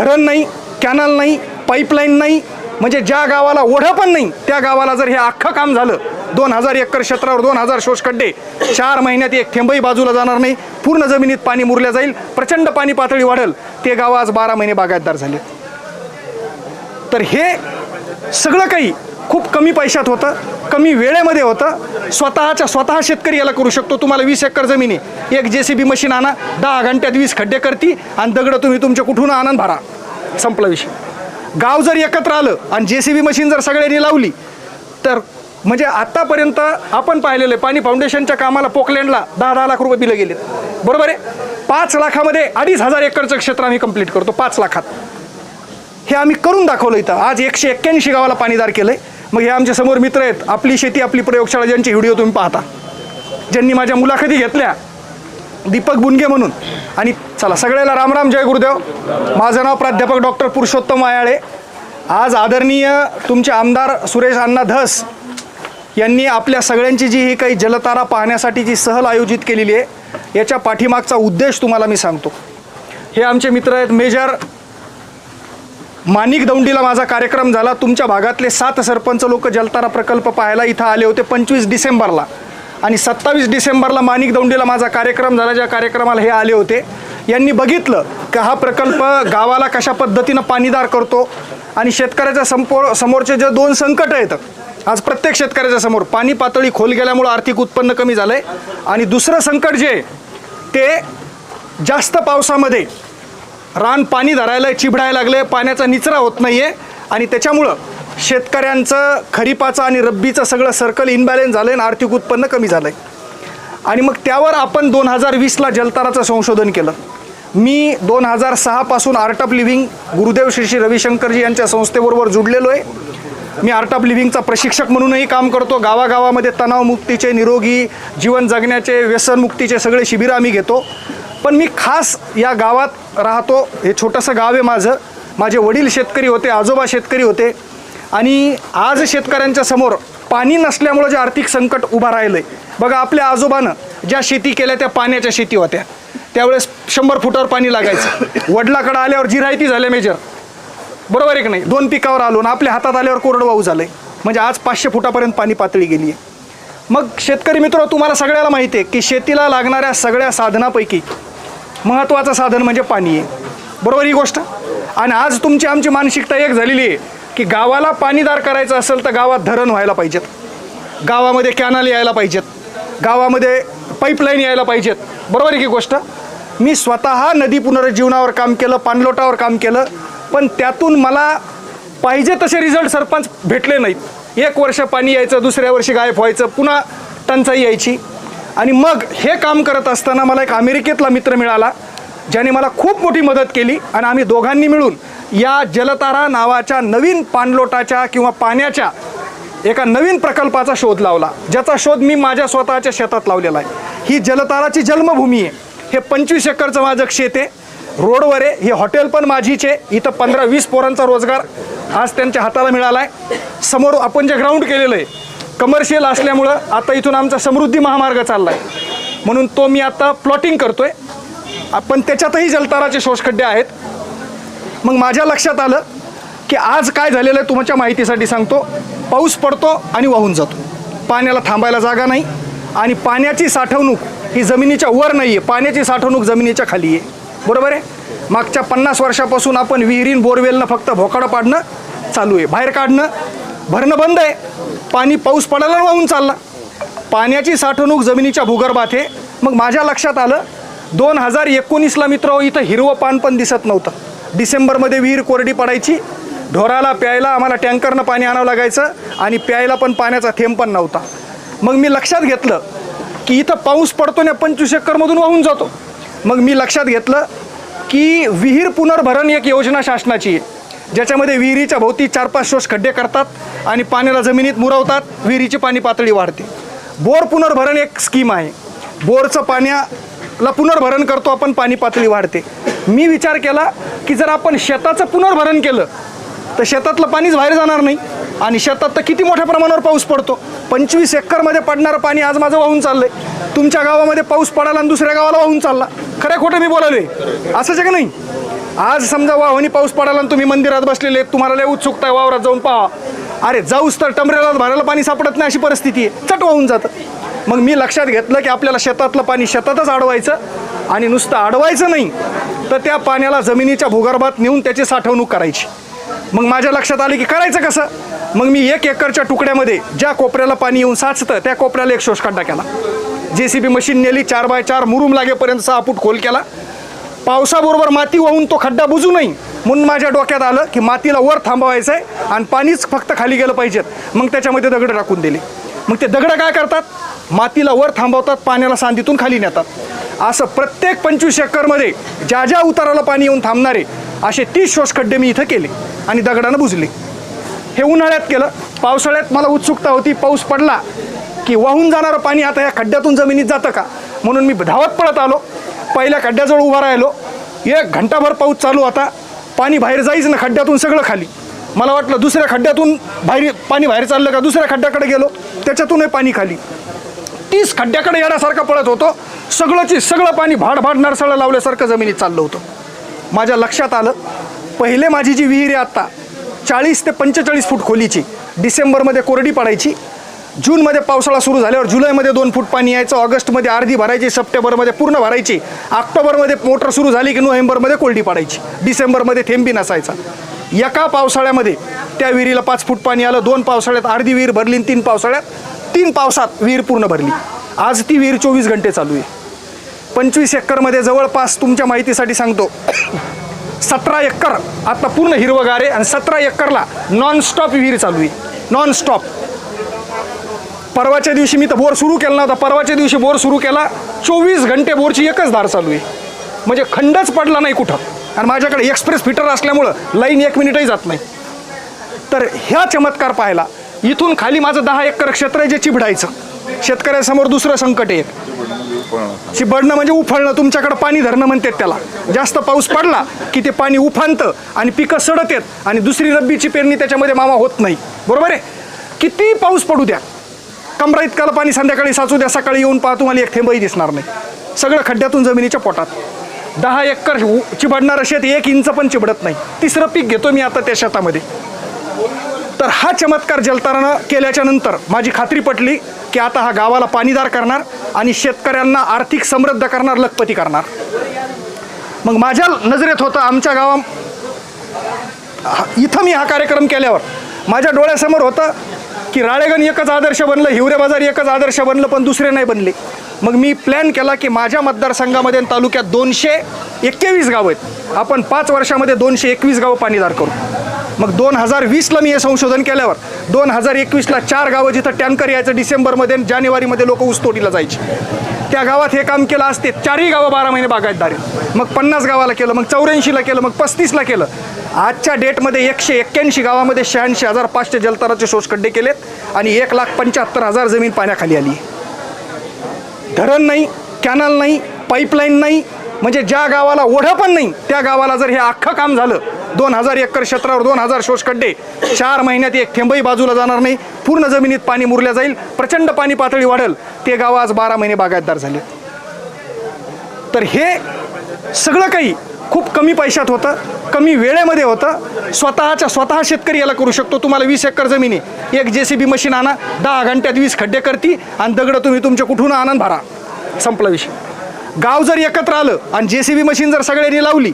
धरण नाही कॅनल नाही पाईपलाईन नाही म्हणजे ज्या गावाला ओढं पण नाही त्या गावाला जर हे अख्खं काम झालं दोन हजार एकर क्षेत्रावर दोन हजार शोषखड्डे चार महिन्यात एक थेंबही बाजूला जाणार नाही पूर्ण जमिनीत पाणी मुरल्या जाईल प्रचंड पाणी पातळी वाढेल ते गाव आज बारा महिने बागायतदार झाले. तर हे सगळं काही खूप कमी पैशात होतं कमी वेळेमध्ये होतं. स्वतःच्या स्वतः शेतकरी याला करू शकतो. तुम्हाला वीस एकर जमीन आहे. एक जे सी बी मशीन आणा दहा घंट्यात वीस खड्डे करती आणि दगडं तुम्ही तुमच्या कुठून आनंद भरा. संपला विषय. गाव जर एकत्र आलं आणि जे सी बी मशीन जर सगळ्यांनी लावली तर म्हणजे आत्तापर्यंत आपण पाहिलेलं आहे पाणी फाउंडेशनच्या कामाला पोकलँडला दहा दहा लाख रुपये बिलं गेलेत. बरोबर आहे? पाच लाखामध्ये अडीच हजार एकरचं क्षेत्र आम्ही कंप्लीट करतो पाच लाखात. हे आम्ही करून दाखवलं इथं. आज एकशे एक्क्याऐंशी गावाला पाणीदार केलं आहे मग हे आमच्यासमोर मित्र आहेत. आपली शेती आपली प्रयोगशाळा ज्यांचे व्हिडिओ तुम्ही पाहता. ज्यांनी माझ्या मुलाखती घेतल्या. दीपक बुनगे म्हणून. आणि चला सगळ्याला रामराम जय गुरुदेव. माझं नाव प्राध्यापक डॉक्टर पुरुषोत्तम आयाळे आज आदरणीय तुमचे आमदार सुरेश अण्णा धस यांनी आपल्या सगळ्यांची जी ही काही जलतारा पाहण्यासाठी जी सहल आयोजित केलेली आहे याच्या पाठीमागचा उद्देश तुम्हाला मी सांगतो. हे आमचे मित्र आहेत मेजर माणिक दौंडीला माझा कार्यक्रम झाला. तुमच्या भागातले सात सरपंच लोक जलतारा प्रकल्प पाहायला इथं आले होते पंचवीस डिसेंबरला. आणि सत्तावीस डिसेंबरला माणिक दौंडीला माझा कार्यक्रम झाला ज्या कार्यक्रमाला हे आले होते. यांनी बघितलं की हा प्रकल्प गावाला कशा पद्धतीनं पाणीदार करतो आणि शेतकऱ्याच्या संपो समोरचे जे दोन संकट आहेत. आज प्रत्येक शेतकऱ्याच्या समोर पाणी पातळी खोल गेल्यामुळं आर्थिक उत्पन्न कमी झालं आहे आणि दुसरं संकट जे ते जास्त पावसामध्ये रान पाणी धरायला चिबडायला लागले पाण्याचा निचरा होत नाही आहे आणि त्याच्यामुळं शेतकऱ्यांचं खरीपाचं आणि रब्बीचं सगळं सर्कल इनबॅलेन्स झालं आणि आर्थिक उत्पन्न कमी झालं आहे आणि मग त्यावर आपण दोन हजार वीसला जलताराचं संशोधन केलं. मी दोन हजार सहापासून art of living Gurudev Shri Shri Ravishankarji यांच्या संस्थेबरोबर जुडलेलो आहे. मी आर्ट ऑफ लिव्हिंगचा प्रशिक्षक म्हणूनही काम करतो. गावागावामध्ये तणावमुक्तीचे निरोगी जीवन जगण्याचे व्यसनमुक्तीचे सगळे शिबिरं आम्ही घेतो. पण मी खास या गावात राहतो. हे छोटंसं गाव आहे माझं. माझे वडील शेतकरी होते आजोबा शेतकरी होते. आणि आज शेतकऱ्यांच्या समोर पाणी नसल्यामुळं जे आर्थिक संकट उभं राहिलं आहे बघा आपल्या आजोबानं ज्या शेती केल्या त्या पाण्याच्या शेती होत्या. त्यावेळेस शंभर फुटावर पाणी लागायचं. वडिलाकडं आल्यावर जिरायती झाल्या मेजर. बरोबर आहे की नाही? दोन पिकावर आलो ना आपल्या हातात आल्यावर कोरडवाहू झालं आहे म्हणजे आज पाचशे फुटापर्यंत पाणी पातळी गेली आहे. मग शेतकरी मित्र तुम्हाला सगळ्याला माहिती आहे की शेतीला लागणाऱ्या सगळ्या साधनापैकी महत्त्वाचं साधन म्हणजे पाणी. आहे बरोबर ही गोष्ट? आणि आज तुमची आमची मानसिकता एक झालेली आहे की गावाला पाणीदार करायचं असेल तर गावात धरण व्हायला पाहिजेत. गावामध्ये कॅनल यायला पाहिजेत. गावामध्ये पाईपलाईन यायला पाहिजेत. बरोबर आहे की गोष्ट? मी स्वतः नदी पुनरुज्जीवनावर काम केलं पाणलोटावर काम केलं पण त्यातून मला पाहिजे तसे रिझल्ट सरपंच भेटले नाहीत. एक वर्ष पाणी यायचं दुसऱ्या वर्षी गायब व्हायचं पुन्हा टंचाई यायची. आणि मग हे काम करत असताना मला एक अमेरिकेतला मित्र मिळाला ज्याने मला खूप मोठी मदत केली आणि आम्ही दोघांनी मिळून या जलतारा नावाच्या नवीन पाणलोटाच्या किंवा पाण्याच्या एका नवीन प्रकल्पाचा शोध लावला ज्याचा शोध मी माझ्या स्वतःच्या शेतात लावलेला आहे. ही जलताराची जन्मभूमी आहे. हे पंचवीस एकरचं माझं शेत आहे. रोडवर आहे. ही हॉटेल पण माझीचे इथं पंधरा वीस पोरांचा रोजगार आज त्यांच्या हाताला मिळाला आहे. समोर आपण जे ग्राउंड केलेलं आहे कमर्शियल असल्यामुळं आता इथून आमचा समृद्धी महामार्ग चालला आहे म्हणून तो मी आता प्लॉटिंग करतो आहे आपण त्याच्यातही जलताराचे शोषखड्डे आहेत. मग माझ्या लक्षात आलं की आज काय झालेलं आहे तुमच्या माहितीसाठी सांगतो. पाऊस पडतो आणि वाहून जातो. पाण्याला थांबायला जागा नाही आणि पाण्याची साठवणूक ही जमिनीच्या वर नाही आहे पाण्याची साठवणूक जमिनीच्या खाली आहे. बरोबर आहे? मागच्या पन्नास वर्षापासून आपण विहिरीन बोरवेलनं फक्त भोकाडं पाडणं चालू आहे. बाहेर काढणं भरणं बंद आहे. पाणी पाऊस पडायला वाहून चालला. पाण्याची साठवणूक जमिनीच्या भूगर्भात आहे. मग माझ्या लक्षात आलं दोन हजार एकोणीसला मित्र हो, इथं हिरवं पान पण दिसत नव्हतं. डिसेंबरमध्ये विहीर कोरडी पडायची. ढोराला प्यायला आम्हाला टँकरनं पाणी आणावं लागायचं आणि प्यायला पण पाण्याचा थेंब पण नव्हता. मग मी लक्षात घेतलं की इथं पाऊस पडतो ना पंचवीस एकरमधून वाहून जातो. मग मी लक्षात घेतलं की विहीर पुनर्भरण एक योजना शासनाची आहे. ज्याच्यामध्ये विहिरीच्या भोवती चार पाच शोष खड्डे करतात आणि पाण्याला जमिनीत मुरवतात विहिरीची पाणी पातळी वाढते. बोर पुनर्भरण एक स्कीम आहे. बोरचं पाण्याला पुनर्भरण करतो आपण पाणी पातळी वाढते. मी विचार केला की जर आपण शेताचं पुनर्भरण केलं तर शेतातलं पाणीच बाहेर जाणार नाही आणि शेतात तर किती मोठ्या प्रमाणावर पाऊस पडतो. पंचवीस एकरमध्ये पडणारं पाणी आज माझं वाहून चाललं आहे तुमच्या गावामध्ये पाऊस पडाला आणि दुसऱ्या गावाला वाहून चालला. खरं खोटं मी बोलालोय? असंच आहे का नाही? आज समजा वाहनी पाऊस पडाला आणि तुम्ही मंदिरात बसलेले तुम्हाला लय उत्सुकता आहे वावरात जाऊन पहा. अरे जाऊस तर टमरेला भरायला पाणी सापडत नाही अशी परिस्थिती आहे. चट वाहून जातं. मग मी लक्षात घेतलं की आपल्याला शेतातलं पाणी शेतातच अडवायचं आणि नुसतं अडवायचं नाही तर त्या पाण्याला जमिनीच्या भूगर्भात नेऊन त्याची साठवणूक करायची. मग माझ्या लक्षात आले की करायचं कसं? मग मी एक एकरच्या तुकड्यामध्ये ज्या कोपऱ्याला पाणी येऊन साचतं त्या कोपऱ्याला एक शोषखड्डा केला. जे सी बी मशीन नेली चार बाय चार मुरुम लागेपर्यंत सहा फूट खोल केला. पावसाबरोबर माती वाहून तो खड्डा बुजू नाही म्हणून माझ्या डोक्यात आलं की मातीला वर थांबवायचं आहे आणि पाणीच फक्त खाली गेलं पाहिजेत. मग त्याच्यामध्ये दगड टाकून दिले. मग ते दगडं काय करतात? मातीला वर थांबवतात पाण्याला सांदीतून खाली नेतात. असं प्रत्येक पंचवीस एकरमध्ये ज्या ज्या उताराला पाणी येऊन थांबणारे असे तीस शोष खड्डे मी इथं केले आणि दगडानं बुजले. हे उन्हाळ्यात केलं. पावसाळ्यात मला उत्सुकता होती पाऊस पडला की वाहून जाणारं पाणी आता या खड्ड्यातून जमिनीत जातं का? म्हणून मी धावत पळत आलो. पहिल्या खड्ड्याजवळ उभा राहिलो. एक घंटाभर पाऊस चालू होता. पाणी बाहेर जाईच ना खड्ड्यातून सगळं खाली. मला वाटलं दुसऱ्या खड्ड्यातून बाहेर पाणी बाहेर चाललं का दुसऱ्या खड्ड्याकडे गेलो. त्याच्यातूनही पाणी खाली. तीस खड्ड्याकडे येण्यासारखा पळत होतो. सगळंची सगळं पाणी भाड भाड लावल्यासारखं जमिनीत चाललं होतं. माझ्या लक्षात आलं पहिले माझी जी विहीर आहे आत्ता चाळीस ते पंचेचाळीस फूट खोलीची डिसेंबरमध्ये कोरडी पडायची जूनमध्ये पावसाळा सुरू झाल्यावर जुलैमध्ये दोन फूट पाणी यायचं ऑगस्टमध्ये अर्धी भरायची सप्टेंबरमध्ये पूर्ण भरायची. ऑक्टोबरमध्ये मोटर सुरू झाली की नोव्हेंबरमध्ये कोल्डी पडायची. डिसेंबरमध्ये थेंबी नसायचा. एका पावसाळ्यामध्ये त्या विहिरीला पाच फूट पाणी आलं दोन पावसाळ्यात अर्धी विहीर भरली आणि तीन पावसाळ्यात तीन पावसात विहीर पूर्ण भरली. आज ती विहीर चोवीस घंटे चालू आहे. पंचवीस एकरमध्ये जवळपास तुमच्या माहितीसाठी सांगतो. सतरा एकर आता पूर्ण हिरवगार आहे आणि सतरा एकरला नॉनस्टॉप विहीर चालू आहे. नॉनस्टॉप परवाच्या दिवशी मी तर बोर सुरू केला नव्हता. परवाच्या दिवशी बोर सुरू केला. चोवीस घंटे बोरची एकच धार चालू आहे. म्हणजे खंडच पडला नाही कुठं. आणि माझ्याकडे एक्सप्रेस फिटर असल्यामुळं लाईन एक मिनिटही जात नाही. तर ह्या चमत्कार पाहायला इथून खाली माझं दहा एकर क्षेत्र आहे जे चिबडायचं. शेतकऱ्यासमोर दुसरं संकट आहे. चिबडणं म्हणजे उफाळणं. तुमच्याकडं पाणी धरणं म्हणतात त्याला. जास्त पाऊस पडला की ते पाणी उफांतं आणि पिकं सडत येत आणि दुसरी रब्बीची पेरणी त्याच्यामध्ये मामा होत नाही. बरोबर आहे? किती पाऊस पडू द्या. कमरा इतकाला पाणी संध्याकाळी साचू द्या सकाळी येऊन पहा तुम्हाला एक थेंबही दिसणार नाही. सगळं खड्ड्यातून जमिनीच्या पोटात. दहा एकर चिबडणारं शेत एक इंच पण चिबडत नाही. तिसरं पीक घेतो मी आता त्या शेतामध्ये. तर हा चमत्कार जलतारानं केल्याच्यानंतर माझी खात्री पटली की आता हा गावाला पाणीदार करणार आणि शेतकऱ्यांना आर्थिक समृद्ध करणार लखपती करणार. मग माझ्या नजरेत होतं आमच्या गावा इथं मी हा कार्यक्रम केल्यावर. माझ्या डोळ्यासमोर होतं की राळेगण एकच आदर्श बनलं हिवरे बाजार एकच आदर्श बनलं पण दुसरे नाही बनले. मग मी प्लॅन केला की माझ्या मतदारसंघामध्ये आणि तालुक्यात दोनशे एक्केवीस गावं आहेत. आपण पाच वर्षामध्ये दोनशे एकवीस गावं पाणीदार करू. मग दोन हजार वीसला मी हे संशोधन केल्यावर दोन हजार एकवीसला चार गावं जिथं टँकर यायचं डिसेंबरमध्ये जानेवारीमध्ये लोक ऊसतोडीला जायचे. त्या गावात हे काम केलं असते चारही गावं बारा महिने बागायतदार मग पन्नास गावाला केलं मग चौऱ्याऐंशीला केलं मग पस्तीसला केलं. आजच्या डेटमध्ये एकशे एक्क्याऐंशी गावामध्ये शहाऐंशी हजार पाचशे जलतराचे शोषखड्डे केलेत आणि एक लाख पंच्याहत्तर हजार जमीन पाण्याखाली आली. धरण नाही कॅनल नाही पाईपलाईन नाही म्हणजे ज्या गावाला ओढं पण नाही त्या गावाला जर हे अख्खं काम झालं दोन हजार एकर क्षेत्रावर दोन हजार शोषखड्डे चार महिन्यात एक थेंबही बाजूला जाणार नाही पूर्ण जमिनीत पाणी मुरल्या जाईल प्रचंड पाणी पातळी वाढेल ते गाव आज बारा महिने बागायतदार झाले. तर हे सगळं काही खूप कमी पैशात होतं कमी वेळेमध्ये होतं. स्वतःच्या स्वतः शेतकरी याला करू शकतो तुम्हाला वीस एकर जमीन आहे. एक जे सी बी मशीन आणा दहा घंट्यात वीस खड्डे करती आणि दगडं तुम्ही तुमच्या कुठून आनंद भरा. संपला विषय. गाव जर एकत्र आलं आणि जे सी बी मशीन जर सगळ्यांनी लावली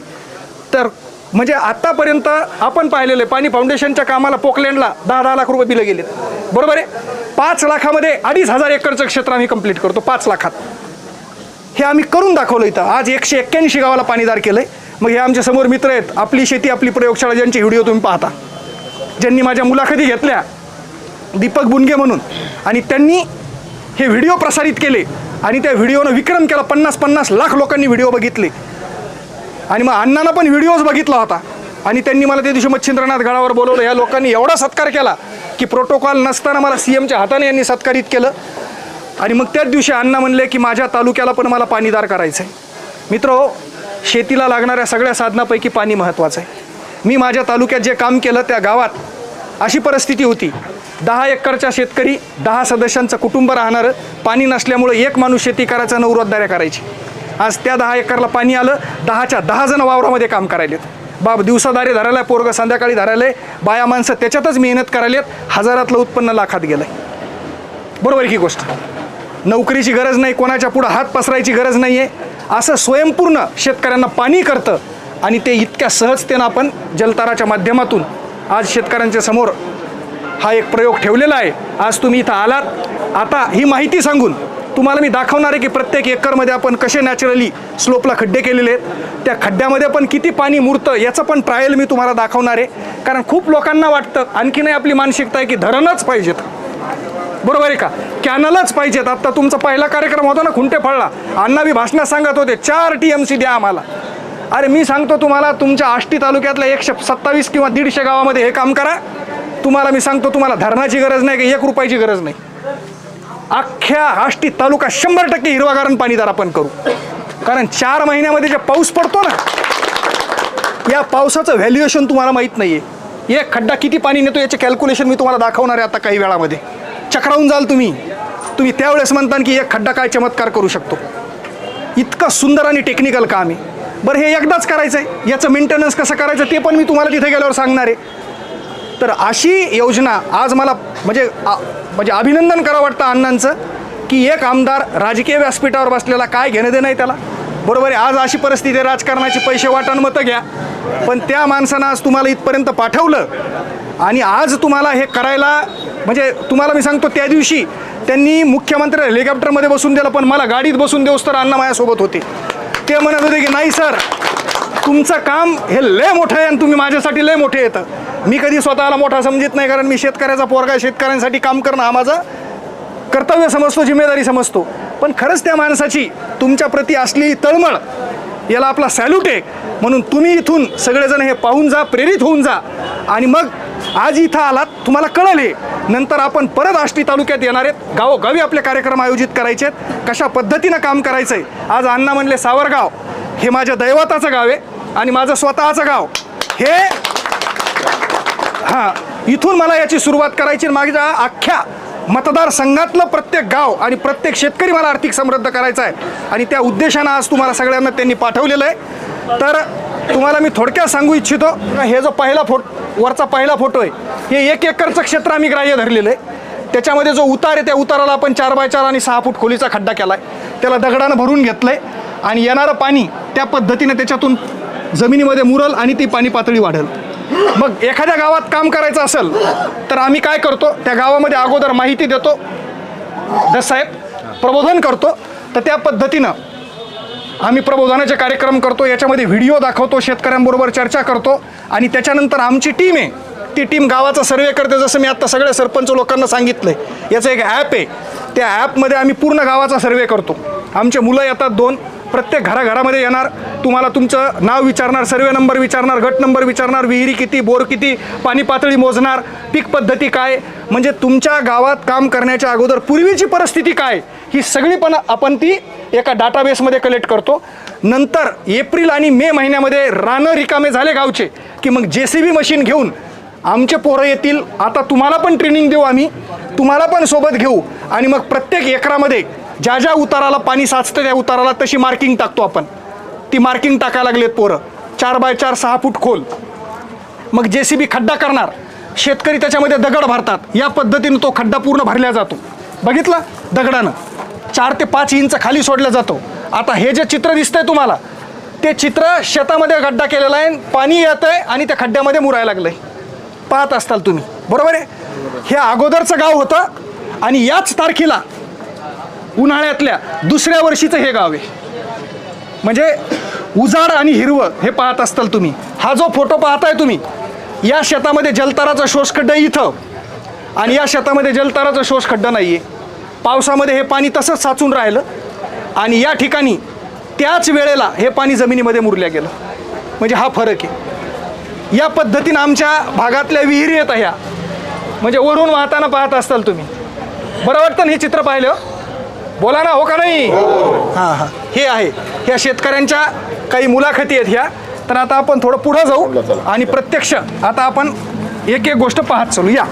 तर म्हणजे आत्तापर्यंत आपण पाहिलेलं आहे पाणी फाउंडेशनच्या कामाला पोकलँडला दहा दहा लाख रुपये बिलं गेलेत. बरोबर आहे? पाच लाखामध्ये अडीच हजार एकरचं क्षेत्र आम्ही कंप्लीट करतो पाच लाखात. हे आम्ही करून दाखवलं इथं. आज एकशे एक्क्याऐंशी गावाला पाणीदार केलं आहे मग हे आमच्यासमोर मित्र आहेत. आपली शेती आपली प्रयोगशाळा ज्यांचे व्हिडिओ तुम्ही पाहता. ज्यांनी माझ्या मुलाखती घेतल्या दीपक बुनगे म्हणून. आणि त्यांनी हे व्हिडिओ प्रसारित केले. आणि त्या व्हिडिओनं विक्रम केला पन्नास पन्नास लाख लोकांनी व्हिडिओ बघितले. आणि मग अण्णांना पण व्हिडिओज बघितला होता. आणि त्यांनी मला त्या दिवशी मच्छिंद्रनाथ गडावर बोलवलं या लोकांनी एवढा सत्कार केला की प्रोटोकॉल नसताना मला सी एमच्या हाताने यांनी सत्कारित केलं. आणि मग त्याच दिवशी अण्णा म्हणले की माझ्या तालुक्याला पण मला पाणीदार करायचं आहे मित्र शेतीला लागणाऱ्या सगळ्या साधनापैकी पाणी महत्त्वाचं आहे. मी माझ्या तालुक्यात जे काम केलं त्या गावात अशी परिस्थिती होती. दहा एकरच्या शेतकरी दहा सदस्यांचं कुटुंब राहणारं पाणी नसल्यामुळं एक माणूस शेती करायचा नवरोद्धाऱ्या करायची. आज त्या दहा एकरला पाणी आलं दहाच्या दहा जण वावरामध्ये काम करायलेत. बाब दिवसादारी धरायला पोरगं संध्याकाळी धरायला बाया माणसं त्याच्यातच मेहनत करायलेत हजारातलं उत्पन्न लाखात गेलं बरोबर ही गोष्ट? नोकरीची गरज नाही कोणाच्या पुढं हात पसरायची गरज नाही आहे असं स्वयंपूर्ण शेतकऱ्यांना पाणी करतं आणि ते इतक्या सहजतेनं आपण जलताराच्या माध्यमातून आज शेतकऱ्यांच्या समोर हा एक प्रयोग ठेवलेला आहे. आज तुम्ही इथं आलात. आता ही माहिती सांगून तुम्हाला मी दाखवणार आहे की प्रत्येक एकरमध्ये आपण कसे नॅचरली स्लोपला खड्डे केलेले आहेत. त्या खड्ड्यामध्ये पण किती पाणी मुरतं याचं पण ट्रायल मी तुम्हाला दाखवणार आहे. कारण खूप लोकांना वाटतं आणखीनही आपली मानसिकता आहे की धरणच पाहिजेत. बरोबर आहे का? कॅनलच पाहिजेत. आत्ता तुमचा पहिला कार्यक्रम होता ना खुंटे फळला. अण्णा मी भाषणात सांगत होते चार टी एम सी द्या आम्हाला. अरे मी सांगतो तुम्हाला तुमच्या आष्टी तालुक्यातल्या एकशे सत्तावीस किंवा दीडशे गावामध्ये हे काम करा. तुम्हाला मी सांगतो तुम्हाला धरणाची गरज नाही की एक रुपयाची गरज नाही. अख्ख्या आष्टी तालुका शंभर टक्के हिरवागारण पाणीदार आपण करू. कारण चार महिन्यामध्ये जे पाऊस पडतो ना या पावसाचं व्हॅल्युएशन तुम्हाला माहीत नाही आहे एक खड्डा किती पाणी नेतो याचे कॅल्क्युलेशन मी तुम्हाला दाखवणार आहे आता काही वेळामध्ये. चक्रावून जाल तुम्ही. तुम्ही त्यावेळेस म्हणता की एक खड्डा काय चमत्कार करू शकतो. इतकं सुंदर आणि टेक्निकल काम आहे. बरं हे एकदाच करायचं आहे याचं मेंटेनन्स कसं करायचं ते पण मी तुम्हाला तिथे गेल्यावर सांगणार आहे. तर अशी योजना आज मला म्हणजे आ- म्हणजे अभिनंदन करावं वाटतं अण्णांचं की एक आमदार राजकीय व्यासपीठावर बसलेला काय घेणं देणं आहे त्याला? बरोबर आहे आज अशी परिस्थिती आहे राजकारणाची पैसे वाटण मतं घ्या. पण त्या माणसानं आज तुम्हाला इथपर्यंत पाठवलं. आणि आज तुम्हाला हे करायला म्हणजे तुम्हाला मी सांगतो त्या दिवशी त्यांनी मुख्यमंत्री हेलिकॉप्टरमध्ये बसून दिलं पण मला गाडीत बसून देऊस तर अण्णा माझ्यासोबत होते. ते म्हणत होते की नाही सर तुमचं काम हे लय मोठं आहे आणि तुम्ही माझ्यासाठी लय मोठे येतं. मी कधी स्वतःला मोठा समजत नाही कारण मी शेतकऱ्याचा पोरगा शेतकऱ्यांसाठी काम करणं हा माझा कर्तव्य समजतो जिम्मेदारी समजतो. पण खरंच त्या माणसाची तुमच्या प्रती असलेली तळमळ याला आपला सॅल्यूट आहे. म्हणून तुम्ही इथून सगळेजण हे पाहून जा प्रेरित होऊन जा. आणि मग आज इथं आलात तुम्हाला कळलं हे. नंतर आपण परत आष्टी तालुक्यात येणार आहेत. गावोगावी आपले कार्यक्रम आयोजित करायचे आहेत. कशा पद्धतीनं काम करायचं आहे आज अण्णा म्हणले सावरगाव हे माझ्या दैवताचं गाव आहे. आणि माझं स्वतःचं गाव हे हां इथून मला याची सुरुवात करायची आणि माझ्या अख्ख्या मतदारसंघातलं प्रत्येक गाव आणि प्रत्येक शेतकरी मला आर्थिक समृद्ध करायचा आहे. आणि त्या उद्देशानं आज तुम्हाला सगळ्यांना त्यांनी पाठवलेलं आहे. तर तुम्हाला मी थोडक्यात सांगू इच्छितो हे जो पहिला फोट वरचा पहिला फोटो आहे हे एक एकरचं क्षेत्र आम्ही ग्राह्य धरलेलं आहे. त्याच्यामध्ये जो उतार आहे त्या उताराला आपण चार बाय चार आणि सहा फूट खोलीचा खड्डा केला आहे त्याला दगडानं भरून घेतलं आहे आणि येणारं पाणी त्या पद्धतीनं त्याच्यातून जमिनीमध्ये मुरल आणि ती पाणी पातळी वाढेल. मग एखाद्या गावात काम करायचं असेल तर आम्ही काय करतो? त्या गावामध्ये अगोदर माहिती देतो. साहेब प्रबोधन करतो. तर त्या पद्धतीनं आम्ही प्रबोधनाचे कार्यक्रम करतो. याच्यामध्ये व्हिडिओ दाखवतो शेतकऱ्यांबरोबर चर्चा करतो. आणि त्याच्यानंतर आमची टीम आहे. ती टीम गावाचा सर्वे करते. जसं मी आत्ता सगळ्या सरपंच लोकांना सांगितलं आहे याचं एक ॲप आहे. त्या ॲपमध्ये आम्ही पूर्ण गावाचा सर्वे करतो. आमचे मुलं येतात दोन. प्रत्येक घराघरामध्ये येणार. तुम्हाला तुमचं नाव विचारणार सर्वे नंबर विचारणार गट नंबर विचारणार विहिरी किती बोर किती पाणी पातळी मोजणार पीक पद्धती काय? म्हणजे तुमच्या गावात काम करण्याच्या अगोदर पूर्वीची परिस्थिती काय? ही सगळी पण आपण ती एका डाटाबेसमध्ये कलेक्ट करतो. नंतर एप्रिल आणि मे महिन्यामध्ये रानं रिकामे झाले गावचे की मग जे सी बी मशीन घेऊन आमचे पोरं येतील. आता तुम्हाला पण ट्रेनिंग देऊ आम्ही. तुम्हाला पण सोबत घेऊ. आणि मग प्रत्येक एकरामध्ये ज्या ज्या उताराला पाणी साचतं त्या उताराला तशी मार्किंग टाकतो आपण. ती मार्किंग टाकायला लागलेत पोरं. चार बाय चार सहा फूट खोल. मग जे सी बी खड्डा करणार. शेतकरी त्याच्यामध्ये दगड भरतात. या पद्धतीनं तो खड्डा पूर्ण भरला जातो. बघितलं? दगडानं. चार ते पाच इंच खाली सोडला जातो. आता हे जे चित्र दिसतंय तुम्हाला ते चित्र शेतामध्ये खड्डा केलेला आहे पाणी येत आहे आणि त्या खड्ड्यामध्ये मुरायला लागलंय. पाहत असताल तुम्ही. बरोबर आहे? हे अगोदरचं गाव होतं आणि याच तारखेला उन्हाळ्यातल्या दुसऱ्या वर्षीचं हे गाव आहे. म्हणजे उजाड आणि हिरवं हे पाहत असताल तुम्ही. हा जो फोटो पाहताय तुम्ही या शेतामध्ये जलताराचा शोषखड्डा इथं आणि या शेतामध्ये जलताराचा शोषखड्डा नाही आहे पावसामध्ये हे पाणी तसंच साचून राहिलं आणि या ठिकाणी त्याच वेळेला हे पाणी जमिनीमध्ये मुरल्या गेलं. म्हणजे हा फरक आहे. या पद्धतीनं आमच्या भागातल्या विहिरी येत ह्या. म्हणजे वरून वाहताना पाहत असताल तुम्ही. बरं वाटतं ना हे चित्र पाहिलं? बोला ना हो का नाही? हां. हां हे. आहे. ह्या शेतकऱ्यांच्या काही मुलाखती आहेत ह्या. तर आता आपण थोडं पुढं जाऊ आणि प्रत्यक्ष आता आपण एक एक गोष्ट पाहत चालू. या.